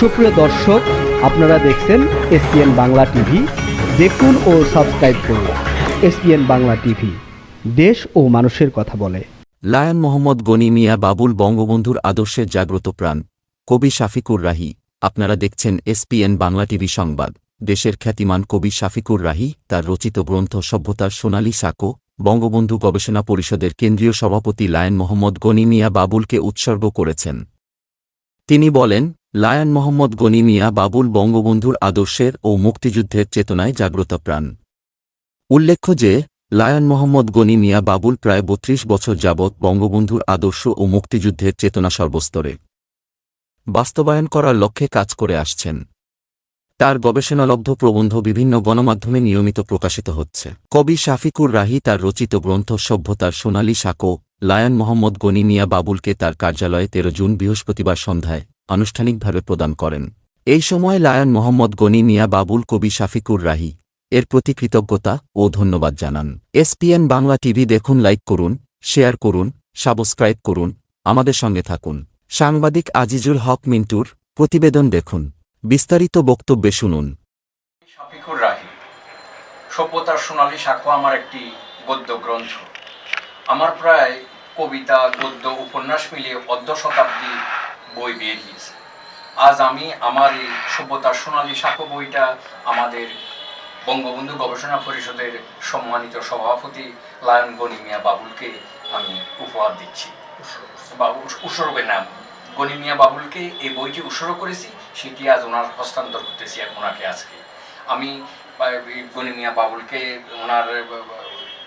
সুপ্রিয় দর্শক, আপনারা দেখছেন এসপিএন বাংলা টিভি। দেখুন ও সাবস্ক্রাইব করুন এসপিএন বাংলা টিভি। দেশ ও মানুষের কথা বলে। লায়ন মোহাম্মদ গনি মিয়া বাবুল বঙ্গবন্ধুর আদর্শের জাগ্রত প্রাণ। কবি শাফিকুর রাহি, আপনারা দেখছেন এসপিএন বাংলা টিভি সংবাদ। দেশের খ্যাতিমান কবি শাফিকুর রাহি, তার রচিত গ্রন্থ সভ্যতার সোনালী সাঁকো, বঙ্গবন্ধু গবেষণা পরিষদের কেন্দ্রীয় সভাপতি লায়ন মোহাম্মদ গনি মিয়া বাবুলকে উৎসর্গ করেছেন। তিনি বলেন লায়ন মোহাম্মদ গনি মিয়া বাবুল বঙ্গবন্ধুর আদর্শের ও মুক্তিযুদ্ধের চেতনায় জাগ্রত প্রাণ। উল্লেখ্য যে, লায়ন মোহাম্মদ গনি মিয়া বাবুল প্রায় বত্রিশ বছর যাবৎ বঙ্গবন্ধুর আদর্শ ও মুক্তিযুদ্ধের চেতনা সর্বস্তরে। বাস্তবায়ন করার লক্ষ্যে কাজ করে আসছেন। তার গবেষণালব্ধ প্রবন্ধ বিভিন্ন গণমাধ্যমে নিয়মিত প্রকাশিত হচ্ছে। কবি শাফিকুর রাহি তার রচিত গ্রন্থ সভ্যতার সোনালী সাঁকো, লায়ন মোহাম্মদ গনি মিয়া বাবুলকে তার কার্যালয়ে তেরো জুন বৃহস্পতিবার সন্ধ্যায় আনুষ্ঠানিকভাবে প্রদান করেন। এই সময় লায়ন মোহাম্মদ গনি মিয়া বাবুল কবি শাফিকুর রাহি এর প্রতি কৃতজ্ঞতা ও ধন্যবাদ জানান। এসপিএন বাংলা টিভি দেখুন, লাইক করুন, শেয়ার করুন, সাবস্ক্রাইব করুন, আমাদের সঙ্গে থাকুন। সাংবাদিক আজিজুল হক মিন্টুর প্রতিবেদন দেখুন। বিস্তারিত বক্তব্যে শুনুন। শফিকুর রাহি, সভ্যতার সোনালী সাক্ষ্য আমার একটি গদ্য গ্রন্থ। আমার প্রায় কবিতা, গদ্য, উপন্যাস মিলিয়ে অর্ধ শতাব্দী বই বেরিয়েছে আজ আমি আমার এই সভ্যতার সোনালী সাক্ষ্য বইটা আমাদের বঙ্গবন্ধু গবেষণা পরিষদের সম্মানিত সভাপতি লায়ন গনি মিয়া বাবুলকে আমি উপহার দিচ্ছি। বা উৎসর্গের নাম। গনি মিয়া বাবুলকে এই বইটি উৎসর্গ করেছি, সেটি আজ ওনার হস্তান্তর করতেছি ওনাকে আজকে। আমি গনি মিয়া বাবুলকে ওনার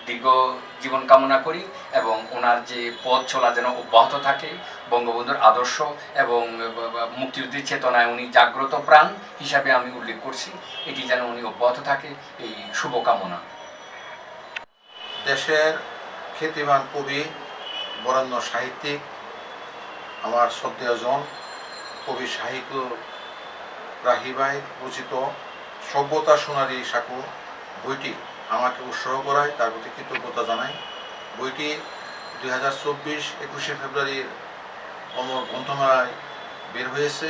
দীর্ঘ জীবন কামনা করি এবং ওনার যে পথ চলা যেন অব্যাহত থাকে বঙ্গবন্ধুর আদর্শ এবং মুক্তিযুদ্ধের চেতনায় উনি জাগ্রত প্রাণ হিসাবে আমি উল্লেখ করছি। এটি যেন উনি অব্যাহত থাকে। এই শুভকামনা। দেশের খ্যাতিমান কবি, বরেণ্য সাহিত্যিক, আমার শ্রদ্ধেয়জন কবি সাহিত্য রাহিবাই রচিত সভ্যতা সোনারি সাকু বইটি আমাকে উৎসাহ করায়, তার প্রতি কৃতজ্ঞতা জানাই। বইটি দুই হাজার চব্বিশ একুশে ফেব্রুয়ারির অমর গ্রন্থমেলায় বের হয়েছে।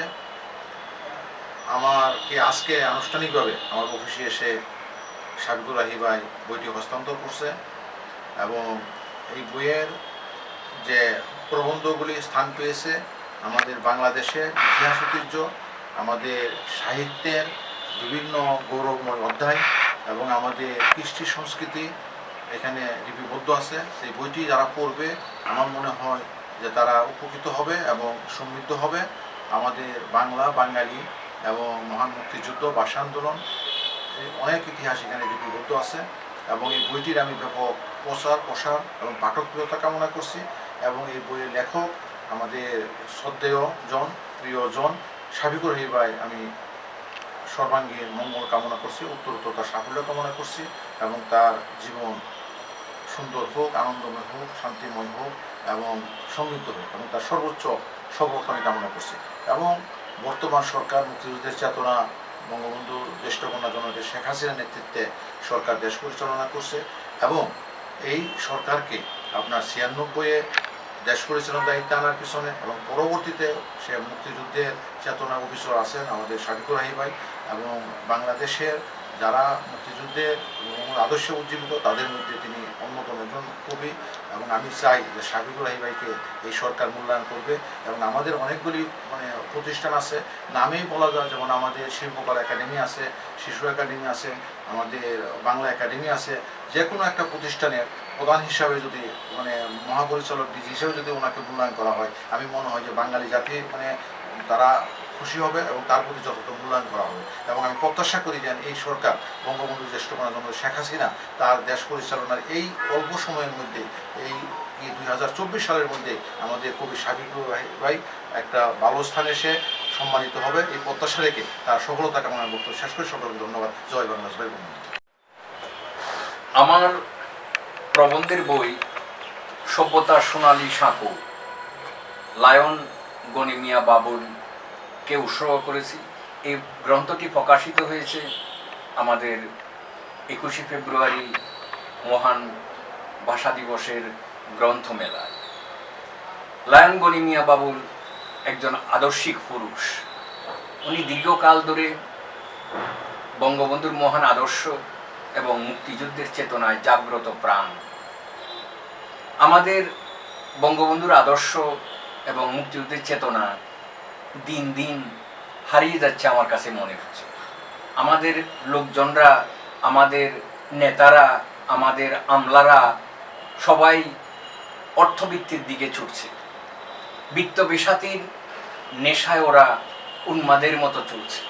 আমাকে আজকে আনুষ্ঠানিকভাবে আমার অফিসে এসে সাবিকুর রাহিবাই বইটি হস্তান্তর করছে এবং এই বইয়ের যে প্রবন্ধগুলি স্থান পেয়েছে, আমাদের বাংলাদেশের ইতিহাস ঐতিহ্য, আমাদের সাহিত্যের বিভিন্ন গৌরবময় অধ্যায় এবং আমাদের কৃষ্টি সংস্কৃতি এখানে লিপিবদ্ধ আছে। সেই বইটি যারা পড়বে, আমার মনে হয় যে তারা উপকৃত হবে এবং সমৃদ্ধ হবে। আমাদের বাংলা, বাঙালি এবং মহান মুক্তিযুদ্ধ ভাষা আন্দোলন অনেক ইতিহাস এখানে লিপিবদ্ধ আছে এবং এই বইটির আমি ব্যাপক প্রচার, প্রসার এবং পাঠকপ্রিয়তা কামনা করছি এবং এই বইয়ের লেখক আমাদের শ্রদ্ধেয় জন প্রিয়জন সাবিকুর হিবাই আমি সর্বাঙ্গীন মঙ্গল কামনা করছি উত্তরোত্তর তার সাফল্য কামনা করছি এবং তার জীবন সুন্দর হোক, আনন্দময় হোক, শান্তিময় হোক এবং সমৃদ্ধ হোক এবং তার সর্বোচ্চ সফলতা আমি কামনা করছি। এবং বর্তমান সরকার, মুক্তিযুদ্ধের চেতনা বঙ্গবন্ধুর জ্যেষ্ঠ কন্যা জননেত্রী শেখ হাসিনার নেতৃত্বে সরকার দেশ পরিচালনা করছে এবং এই সরকারকে আপনার ছিয়ানব্বইয়ে দেশ পরিচালনার দায়িত্ব আনার পিছনে এবং পরবর্তীতে সে মুক্তিযুদ্ধের চেতনা অফিসর আছেন আমাদের শাকিকুর রাহি ভাই এবং বাংলাদেশের যারা মুক্তিযুদ্ধের আদর্শে উজ্জীবিত, তাদের মধ্যে তিনি একজন কবি এবং আমি চাই যে শাকিকুর রাহি ভাইকে এই সরকার মূল্যায়ন করবে এবং আমাদের অনেকগুলি মানে প্রতিষ্ঠান আছে। নামেই বলা যায়, যেমন আমাদের শিল্পকলা একাডেমি আছে, শিশু একাডেমি আছে, আমাদের বাংলা একাডেমি আছে। যে কোনো একটা প্রতিষ্ঠানের প্রধান হিসাবে যদি মানে মহাপরিচালক ডিজি হিসেবে যদি ওনাকে মূল্যায়ন করা হয়, আমি মনে হয় যে বাঙালি জাতি মানে তারা খুশি হবে এবং তার প্রতি যথাযথ মূল্যায়ন করা হবে। এবং আমি প্রত্যাশা করি যেন এই সরকার বঙ্গবন্ধু জ্যেষ্ঠ জন্য শেখ হাসিনা তার দেশ পরিচালনার এই অল্প সময়ের মধ্যে, এই দুই হাজার চব্বিশ সালের মধ্যে আমাদের কবি সাবিকুর ভাই একটা ভালো স্থানে এসে সম্মানিত হবে। এই প্রত্যাশা রেখে তার সফলতা কামনা বক্তব্য শেষ করে। সকলকে ধন্যবাদ। জয় বাংলা, জয় বঙ্গবন্ধু। আমার প্রবন্ধের বই সভ্যতা সোনালী সাঁকো, লায়ন গনিমিয়া বাবুলকে উৎসর্গ করেছি। এই গ্রন্থটি প্রকাশিত হয়েছে আমাদের একুশে ফেব্রুয়ারি মহান ভাষা দিবসের গ্রন্থমেলায়। লায়ন গনিমিয়া বাবুল একজন আদর্শিক পুরুষ। উনি দীর্ঘকাল ধরে বঙ্গবন্ধুর মহান আদর্শ এবং মুক্তিযুদ্ধের চেতনায় জাগ্রত প্রাণ। আমাদের বঙ্গবন্ধুর আদর্শ এবং মুক্তিযুদ্ধের চেতনা দিন দিন হারিয়ে যাচ্ছে আমার কাছে মনে হচ্ছে। আমাদের লোকজনরা, আমাদের নেতারা, আমাদের আমলারা সবাই অর্থবৃত্তির দিকে ছুটছে। বৃত্ত বিষাতির নেশায় ওরা উন্মাদের মতো চলছে।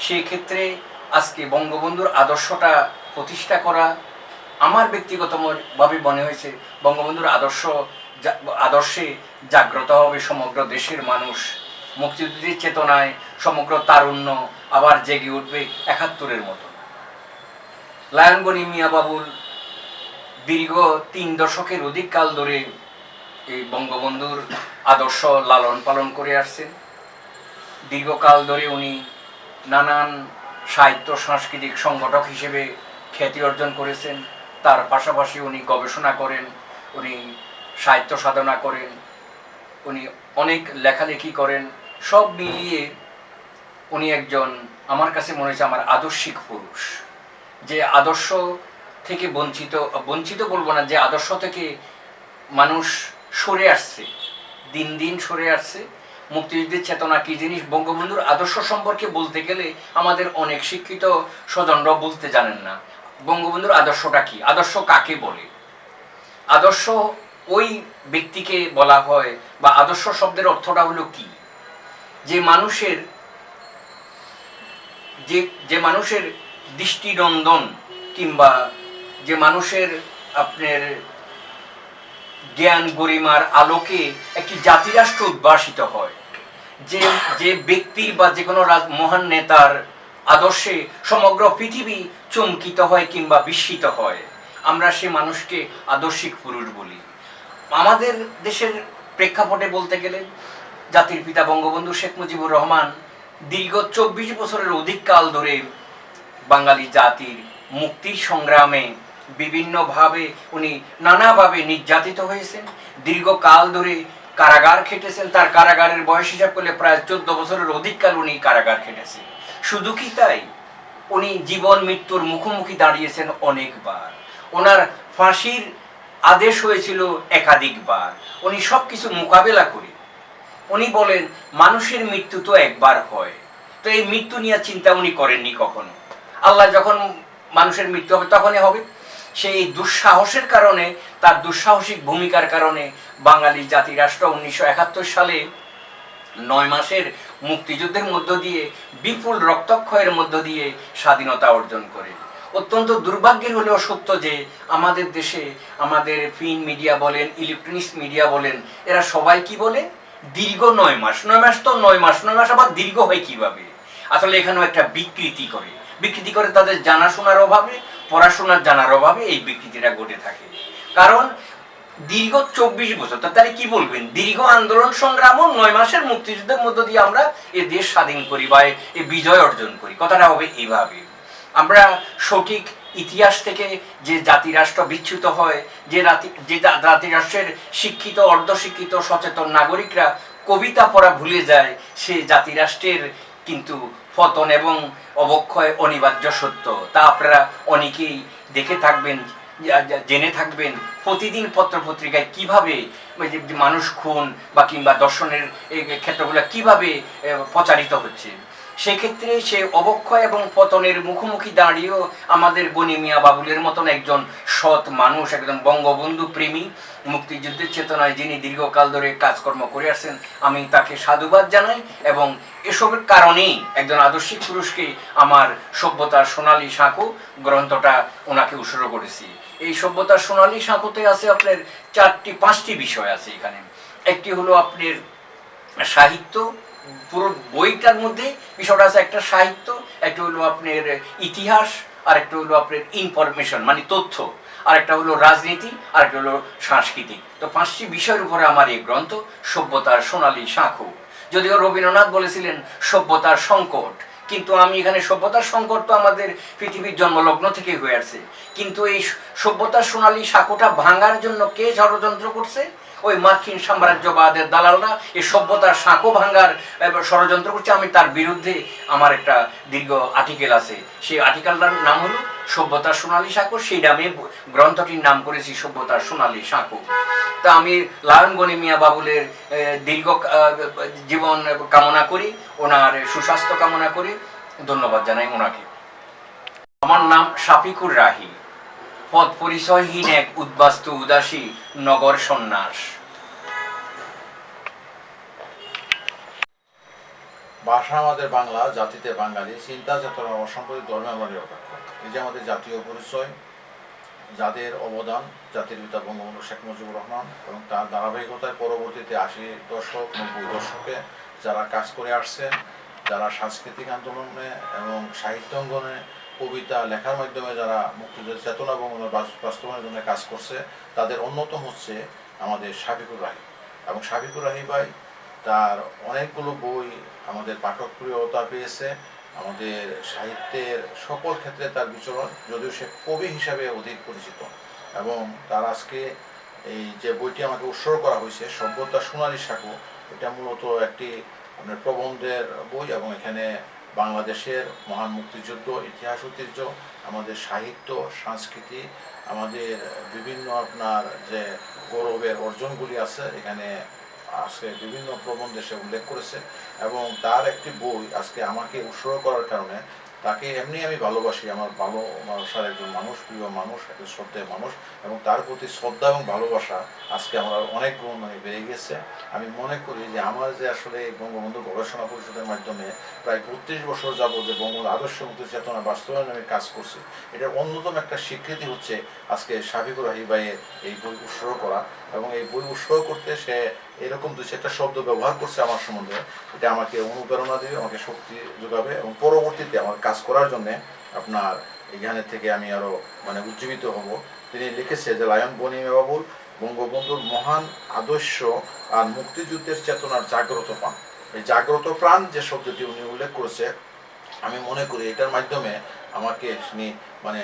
সেক্ষেত্রে আজকে বঙ্গবন্ধুর আদর্শটা প্রতিষ্ঠা করা আমার ব্যক্তিগতভাবে মনে হয়েছে, বঙ্গবন্ধুর আদর্শ আদর্শে জাগ্রত হবে সমগ্র দেশের মানুষ। মুক্তিযুদ্ধের চেতনায় সমগ্র তারুণ্য আবার জেগে উঠবে একাত্তরের মতো। লায়নগণি মিয়া বাবুল দীর্ঘ তিন দশকের অধিক কাল ধরে এই বঙ্গবন্ধুর আদর্শ লালন পালন করে আসছেন। দীর্ঘকাল ধরে উনি নানান সাহিত্য সাংস্কৃতিক সংগঠক হিসেবে খ্যাতি অর্জন করেছেন। তার পাশাপাশি উনি গবেষণা করেন, উনি সাহিত্য সাধনা করেন, উনি অনেক লেখালেখি করেন। সব মিলিয়ে উনি একজন, আমার কাছে মনে হয়েছে আমার আদর্শিক পুরুষ। যে আদর্শ থেকে বঞ্চিত বঞ্চিত বলব না, যে আদর্শ থেকে মানুষ সরে আসছে, দিন দিন সরে আসছে। মুক্তিযুদ্ধের চেতনা কি জিনিস? বঙ্গবন্ধুর আদর্শ সম্পর্কে বলতে গেলে আমাদের অনেক শিক্ষিত স্বজনরা বলতে জানেন না। বঙ্গবন্ধুর আদর্শটা কি? আদর্শ কাকে বলে? আদর্শ ওই ব্যক্তিকে বলা হয় বা আদর্শ শব্দের অর্থটা হলো কি? যে মানুষের যে যে মানুষের দৃষ্টিনন্দন কিংবা যে মানুষের আপনার জ্ঞান গরিমার আলোকে একটি জাতিরাষ্ট্র উদ্ভাসিত হয়, যে যে ব্যক্তির বা যে কোনো মহান নেতার আদর্শে সমগ্র পৃথিবী চমকিত হয় কিংবা বিস্মিত হয়, আমরা সে মানুষকে আদর্শিক পুরুষ বলি। আমাদের দেশের প্রেক্ষাপটে বলতে গেলে জাতির পিতা বঙ্গবন্ধু শেখ মুজিবুর রহমান দীর্ঘ চব্বিশ বছরের অধিক কাল ধরে বাঙালি জাতির মুক্তির সংগ্রামে বিভিন্নভাবে উনি নানাভাবে নির্যাতিত হয়েছেন। দীর্ঘকাল ধরে কারাগার খেটেছেন। তার কারাগারের বয়স হিসাব করলে প্রায় চোদ্দ বছরের অধিককাল উনি কারাগার খেটেছেন। শুধু কি তাই? উনি জীবন মৃত্যুর মুখোমুখি দাঁড়িয়েছেন অনেকবার। ওনার ফাঁসির আদেশ হয়েছিল একাধিকবার। উনি সব কিছু মোকাবেলা করে উনি বলেন, মানুষের মৃত্যু তো একবার হয়। তো এই মৃত্যু নিয়ে চিন্তা উনি করেননি কখনো। আল্লাহ যখন মানুষের মৃত্যু হবে, তখনই হবে। সেই দুঃসাহসের কারণে, তার দুঃসাহসিক ভূমিকার কারণে বাঙালি জাতি রাষ্ট্র উনিশশো একাত্তর সালে নয় মাসের মুক্তিযুদ্ধের মধ্য দিয়ে, বিপুল রক্তক্ষয়ের মধ্য দিয়ে স্বাধীনতা অর্জন করে। অত্যন্ত দুর্ভাগ্যের হলেও সত্য যে, আমাদের দেশে আমাদের প্রিন্ট মিডিয়া বলেন, ইলেকট্রনিক্স মিডিয়া বলেন, এরা সবাই কি বলে? দীর্ঘ নয় মাস নয় মাস তো নয় মাস নয় মাস আবার দীর্ঘ হয় কীভাবে? আসলে এখানেও একটা বিকৃতি করে। বিকৃতি করে তাদের জানাশোনার অভাবে, পড়াশোনার জানার অভাবে এই বিকৃতিটা ঘটে থাকে। কারণ দীর্ঘ চব্বিশ বছর তাহলে কি বলবেন? দীর্ঘ আন্দোলন সংগ্রাম ও নয় মাসের মুক্তিযুদ্ধের মধ্য দিয়ে আমরা এ দেশ স্বাধীন করি বা এ বিজয় অর্জন করি। কথাটা হবে এইভাবে। আমরা সঠিক ইতিহাস থেকে যে জাতিরাষ্ট্র বিচ্যুত হয়, যে রাতি যে জাতিরাষ্ট্রের শিক্ষিত, অর্ধশিক্ষিত, সচেতন নাগরিকরা কবিতা পড়া ভুলে যায়, সে জাতিরাষ্ট্রের কিন্তু পতন এবং অবক্ষয় অনিবার্য সত্য। তা আপনারা অনেকেই দেখে থাকবেন জেনে থাকবেন। প্রতিদিন পত্রপত্রিকায় কীভাবে মানুষ খুন বা কিংবা দর্শনের ক্ষেত্রগুলো কীভাবে প্রচারিত হচ্ছে? সেক্ষেত্রে সে অবক্ষয় এবং পতনের মুখোমুখি দাঁড়িয়েও আমাদের গনি মিয়া বাবুলের মতন একজন সৎ মানুষ, একজন বঙ্গবন্ধু প্রেমী। মুক্তিযুদ্ধের চেতনায় যিনি দীর্ঘকাল ধরে কাজকর্ম করে আসছেন, আমি তাকে সাধুবাদ জানাই এবং এসবের কারণেই একজন আদর্শিক পুরুষকে আমার সভ্যতার সোনালী সাঁকো গ্রন্থটা ওনাকে উৎসর্গ করেছি। এই সভ্যতার সোনালী সাঁকোতে আছে আপনার চারটি, পাঁচটি বিষয় আছে এখানে। একটি হলো আপনার সাহিত্য পুরো বইটার মধ্যে বিষয়টা আছে একটা সাহিত্য, একটা হলো আপনার ইতিহাস, আর একটা হলো আপনার ইনফরমেশন মানে তথ্য। আর একটা হলো রাজনীতি, আর একটা হলো সাংস্কৃতিক। তো পাঁচটি বিষয়ের উপরে আমার এই গ্রন্থ, সভ্যতার সোনালী শাঁখো যদিও রবীন্দ্রনাথ বলেছিলেন, সভ্যতার সংকট। কিন্তু আমি এখানে সভ্যতার সংকট তো আমাদের পৃথিবীর জন্মলগ্ন থেকে হয়ে আসছে। কিন্তু এই সভ্যতার সোনালী সাঁকোটা ভাঙার জন্য কে ষড়যন্ত্র করছে? ওই মার্কিন সাম্রাজ্যবাদের দালালরা এই সভ্যতার সাঁকো ভাঙ্গার ষড়যন্ত্র করছে। আমি তার বিরুদ্ধে আমার একটা দীর্ঘ আর্টিকেল আছে। সেই আর্টিকেলটার নাম হলো সভ্যতার সোনালী সাঁকো। সেই নামে গ্রন্থটির নাম করেছি সভ্যতার সোনালী সাঁকো। তা আমি লায়ন গনি মিয়া বাবুলের দীর্ঘ জীবন কামনা করি, ওনার সুস্বাস্থ্য কামনা করি। ধন্যবাদ জানাই ওনাকে। আমার নাম শাফিকুর রাহি। পদ পরিচয়হীন এক উদ্বাস্তু উদাসী নগর সন্ন্যাস। ভাষা আমাদের বাংলা, জাতিতে বাঙালি, চিন্তা চেতনা অসম্পত্তি ধর্মে নিরপেক্ষ এই যে আমাদের জাতীয় পরিচয় যাদের অবদান, জাতির পিতা বঙ্গবন্ধু শেখ মুজিবুর রহমান এবং তার ধারাবাহিকতায় পরবর্তীতে আশি দশক, নব্বই দশকে যারা কাজ করে আসছে যারা সাংস্কৃতিক আন্দোলনে এবং সাহিত্য অঙ্গনে কবিতা, লেখার মাধ্যমে যারা মুক্তিযুদ্ধের চেতনা এবং বাস্তবায়নের জন্য কাজ করছে, তাদের অন্যতম হচ্ছে আমাদের শাফিকুর রাহি। এবং শাফিকুর রাহি ভাই, তার অনেকগুলো বই আমাদের পাঠক প্রিয়তা পেয়েছে, আমাদের সাহিত্যের সকল ক্ষেত্রে তার বিচরণ, যদিও সে কবি হিসাবে অধিক পরিচিত। এবং তার আজকে এই যে বইটি আমাকে উৎসর্গ করা হয়েছে, সভ্যতা সোনালী সাঁকো, এটা মূলত একটি আপনার প্রবন্ধের বই এবং এখানে বাংলাদেশের মহান মুক্তিযুদ্ধ, ইতিহাস ঐতিহ্য, আমাদের সাহিত্য, সংস্কৃতি, আমাদের বিভিন্ন আপনার যে গৌরবের অর্জনগুলি আছে, এখানে আজকে বিভিন্ন প্রবন্ধে সে উল্লেখ করেছে এবং তার একটি বই আজকে আমাকে উৎসর্গ করার কারণে তাকে এমনি আমি ভালোবাসি, আমার ভালোবাসার একজন মানুষ, প্রিয় মানুষ, একজন শ্রদ্ধেয় মানুষ এবং তার প্রতি শ্রদ্ধা এবং ভালোবাসা আজকে আমার অনেক গুণ মানে বেড়ে গেছে আমি মনে করি যে আমার যে আসলে বঙ্গবন্ধু গবেষণা পরিষদের মাধ্যমে প্রায় বত্রিশ বছর যাব যে বঙ্গবন্ধু আদর্শ মুক্তি চেতনা বাস্তবায়নে আমি কাজ করছি, এটার অন্যতম একটা স্বীকৃতি হচ্ছে আজকে শাফিকুর রাহি ভাইয়ের এই বই উৎসর্গ করা। এবং এই বই উৎসর্গ করতে সে এরকম দু চারটা শব্দ ব্যবহার করছে আমার সম্বন্ধে, এটা আমাকে অনুপ্রেরণা দেবে, আমাকে শক্তি যোগাবে এবং পরবর্তীতে আমার কাজ করার জন্য আপনার এখানে থেকে আমি আরও মানে উজ্জীবিত হব। তিনি লিখেছে যে, লায়ন বনিমে বাবুল বঙ্গবন্ধুর মহান আদর্শ আর মুক্তিযুদ্ধের চেতনার জাগ্রত প্রাণ। এই জাগ্রত প্রাণ যে শব্দটি উনি উল্লেখ করেছে, আমি মনে করি এটার মাধ্যমে আমাকে মানে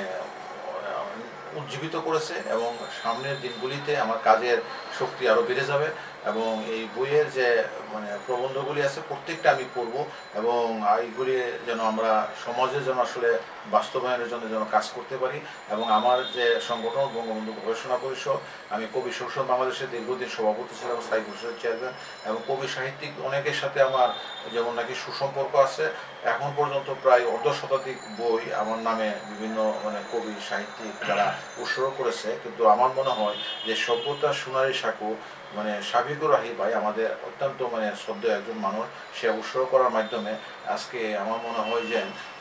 উজ্জীবিত করেছে এবং সামনের দিনগুলিতে আমার কাজের শক্তি আরও বেড়ে যাবে এবং এই বইয়ের যে মানে প্রবন্ধগুলি আছে প্রত্যেকটা আমি পড়ব এবং এইগুলি যেন আমরা সমাজে যেন আসলে বাস্তবায়নের জন্য যেন কাজ করতে পারি এবং আমার যে সংগঠন বঙ্গবন্ধু গবেষণা পরিষদ, আমি কবি সংসদ বাংলাদেশের দীর্ঘদিন সভাপতি ছিলাম, স্থায়ী পরিষদের চেয়ারম্যান এবং কবি সাহিত্যিক অনেকের সাথে আমার যেমন নাকি সুসম্পর্ক আছে এখন পর্যন্ত প্রায় অর্ধ শতাধিক বই আমার নামে বিভিন্ন মানে কবি, সাহিত্যিক যারা উৎসর্গ করেছে। কিন্তু আমার মনে হয় যে সভ্যতা সোনালী সাঁকো মানে সাবিকুর রাহি ভাই আমাদের অত্যন্ত মানে শ্রদ্ধেয় একজন মানুষ। সে উৎসর্গ করার মাধ্যমে আজকে আমার মনে হয় যে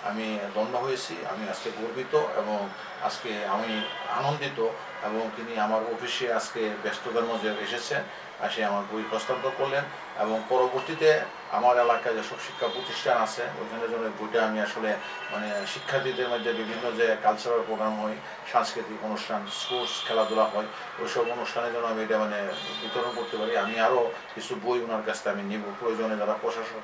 আমি দণ্ড হয়েছি, আমি আজকে গর্বিত এবং আজকে আমি আনন্দিত এবং তিনি আমার অফিসে আজকে ব্যস্ততার মধ্যে এসেছেন। আসে আমার বই হস্তান্তর করলেন। এবং পরবর্তীতে আমার এলাকায় যেসব শিক্ষা প্রতিষ্ঠান আছে, ওইখানে জন্য বইটা আমি আসলে মানে শিক্ষার্থীদের মধ্যে বিভিন্ন যে কালচারাল প্রোগ্রাম হয়, সাংস্কৃতিক অনুষ্ঠান স্পোর্টস খেলাধুলা হয়, ওইসব অনুষ্ঠানের জন্য আমি এটা মানে বিতরণ করতে পারি। আমি আরও কিছু বই ওনার কাছ থেকে আমি নিব। প্রয়োজনে যারা প্রশাসক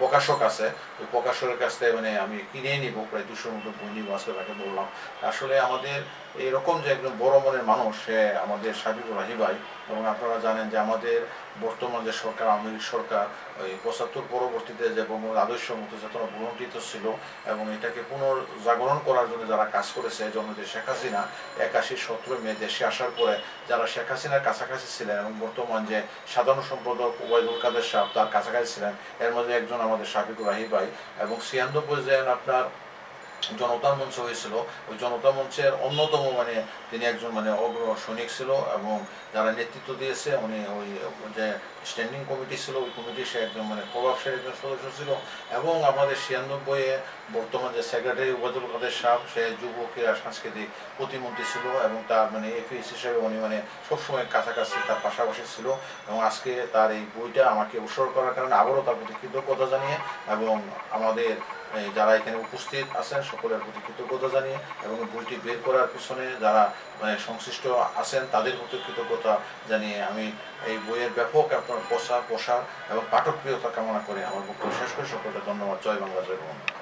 প্রকাশক আছে, ওই প্রকাশকের কাছ থেকে মানে আমি কিনে নিব। প্রায় দুশোর মতো বই নিব আজকে তাকে বললাম। আসলে আমাদের এরকম যে একজন বড় মনের মানুষ, সে আমাদের সাবিকুর রাহি ভাই এবং আপনারা জানেন যে আমাদের বর্তমান যে সরকার, আওয়ামী লীগ সরকার ওই পঁচাত্তর পরবর্তীতে যে বঙ্গবন্ধু আদর্শ মতো চেতনা ভুলণ্ঠিত ছিল এবং এটাকে পুনর্জাগরণ করার জন্য যারা কাজ করেছে যে শেখ হাসিনা একাশি সতেরো মে দেশে আসার পরে যারা শেখ হাসিনার কাছাকাছি ছিলেন এবং বর্তমান যে সাধারণ সম্পাদক ওবায়দুল কাদের সাহেব তার কাছাকাছি ছিলেন, এর মধ্যে একজন আমাদের শাফিকুর রাহি ভাই এবং ছিয়ানব্বই যে আপনার জনতা মঞ্চ হয়েছিল। ওই জনতা মঞ্চের অন্যতম মানে তিনি একজন মানে অগ্র সৈনিক ছিল এবং যারা নেতৃত্ব দিয়েছে, উনি ওই যে স্ট্যান্ডিং কমিটি ছিল, ওই কমিটির সে একজন মানে প্রভাবশালী একজন সদস্য ছিল এবং আমাদের ছিয়ানব্বইয়ে বর্তমান যে সেক্রেটারি ওবায়দুল কাদের সাহেব, সে যুব ক্রীড়া সাংস্কৃতিক প্রতিমন্ত্রী ছিল এবং তার মানে এফিএস হিসেবে উনি মানে সবসময় কাছাকাছি তার পাশাপাশি ছিল এবং আজকে তার এই বইটা আমাকে উৎসর্গ করার কারণে আবারও তার প্রতি কৃতজ্ঞতা জানিয়ে এবং আমাদের যারা এখানে উপস্থিত আছেন, সকলের প্রতি কৃতজ্ঞতা জানিয়ে এবং বইটি বের করার পিছনে যারা মানে সংশ্লিষ্ট আছেন, তাদের প্রতি কৃতজ্ঞতা জানিয়ে আমি এই বইয়ের ব্যাপক আপনার প্রসার প্রসার এবং পাঠকপ্রিয়তা কামনা করে আমার বক্তব্য শেষ করে। সকলকে ধন্যবাদ। জয় বাংলা, জয় বঙ্গ